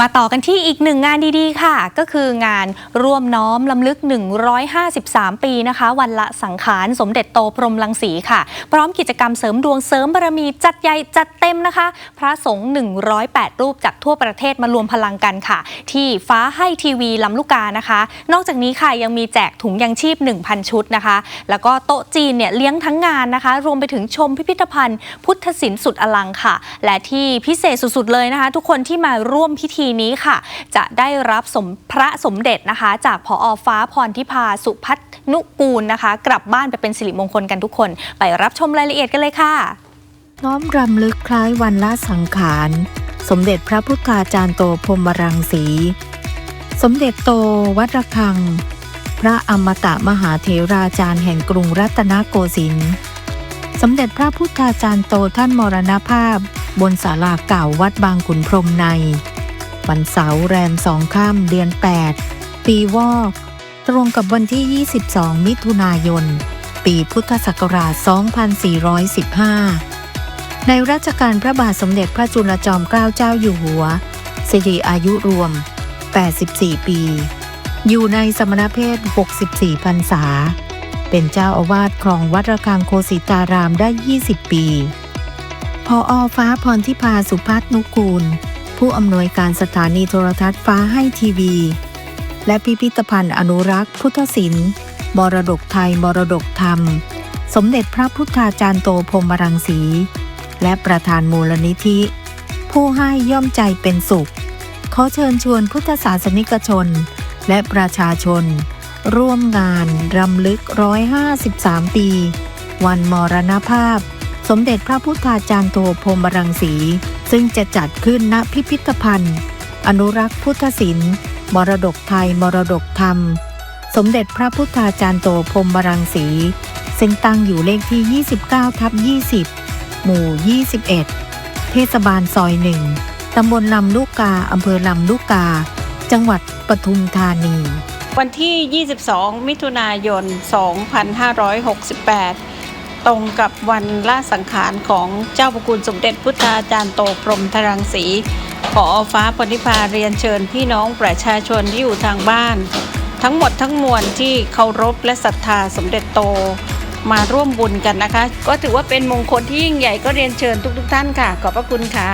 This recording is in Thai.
มาต่อกันที่อีกหนึ่งงานดีๆ ค่ะ ก็คืองานร่วมน้อมลำลึก 153 ปีนะคะ วันละสังขารสมเด็จโตพรหมลังสีค่ะ พร้อมกิจกรรมเสริมดวงเสริมบารมีจัดใหญ่จัดเต็มนะคะ พระสงฆ์108 รูปจากทั่วประเทศมารวมพลังกันค่ะ ที่ฟ้าให้ทีวีลำลูกกานะคะ นอกจากนี้ค่ะยังมีแจกถุงยังชีพ 1,000 ชุดนะคะ แล้วก็โต๊ะจีนเนี่ยเลี้ยงทั้งงานนะคะ รวมไปถึงชมพิพิธภัณฑ์ พุทธศิลป์สุดอลังค่ะ และที่พิเศษสุดๆเลยนะคะ ทุกคนที่มาร่วมพิธีนี้ค่ะ จะได้รับสมพระสมเด็จนะคะ จากผอฟ้าพรทิพาสุพัฒนุกูลนะคะ กลับบ้านไปเป็นสิริมงคลกันทุกคน ไปรับชมรายละเอียดกันเลยค่ะ น้อมรำลึกคล้ายวันละสังขาร สมเด็จพระพุทธาจารย์โตพรมรังสี สมเด็จโตวัดระฆัง พระอมตะมหาเถราจารย์แห่งกรุงรัตนโกสินทร์สมเด็จพระพุทธาจารย์โตท่านมรณภาพ บนศาลาเก่าวัดบางขุนพรหมใน วันเสาร์แรมสองค่ำเดือน 8 ปีวอก ตรงกับวันที่ 22 มิถุนายน ปีพุทธศักราช 2415 ในรัชกาลพระบาทสมเด็จพระจุลจอมเกล้าเจ้าอยู่หัวสิริอายุรวม 84 ปี อยู่ในสมณเพศ 64 พรรษา เป็นเจ้าอาวาสครองวัดระฆังโคสิตารามได้ 20 ปีพออฟ้าพรทิพาสุพัฒนุกูล ผู้อำนวยการสถานีโทรทัศน์ฟ้าให้ทีวี และพิพิธภัณฑ์อนุรักษ์ พุทธศิลป์มรดกไทยมรดกธรรม สมเด็จพระพุทธาจารย์โตพรมรังสี และประธานมูลนิธิ ผู้ให้ย่อมใจเป็นสุข ขอเชิญชวนพุทธศาสนิกชน และประชาชน ร่วมงานรำลึก 153 ปี วันมรณภาพ สมเด็จพระพุทธาจารย์โตพรมรังสี ซึ่งจะจัดขึ้นณพิพิธภัณฑ์ อนุรักษ์พุทธศิลป์ มรดกไทย มรดกธรรม สมเด็จพระพุทธาจารย์โตพรหมรังสี ซึ่งตั้งอยู่เลขที่ 29 ทับ 20 หมู่ 21 เทศบาลซอยหนึ่งตำบลลำลูกกา อำเภอลำลูกกา จังหวัดปทุมธานี วันที่ 22 มิถุนายน 2568 ตรงกับวันละสังขารของเจ้าพระคุณสมเด็จพุทธาจารย์โตพรหมธรังสีขอฟ้าปณิพาเรียนเชิญพี่น้องประชาชนที่อยู่ทางบ้าน ทั้งหมดทั้งมวลที่เคารพและศรัทธาสมเด็จโตมาร่วมบุญกันนะคะ ก็ถือว่าเป็นมงคลที่ยิ่งใหญ่ก็เรียนเชิญทุกๆท่านค่ะ ขอบพระคุณค่ะ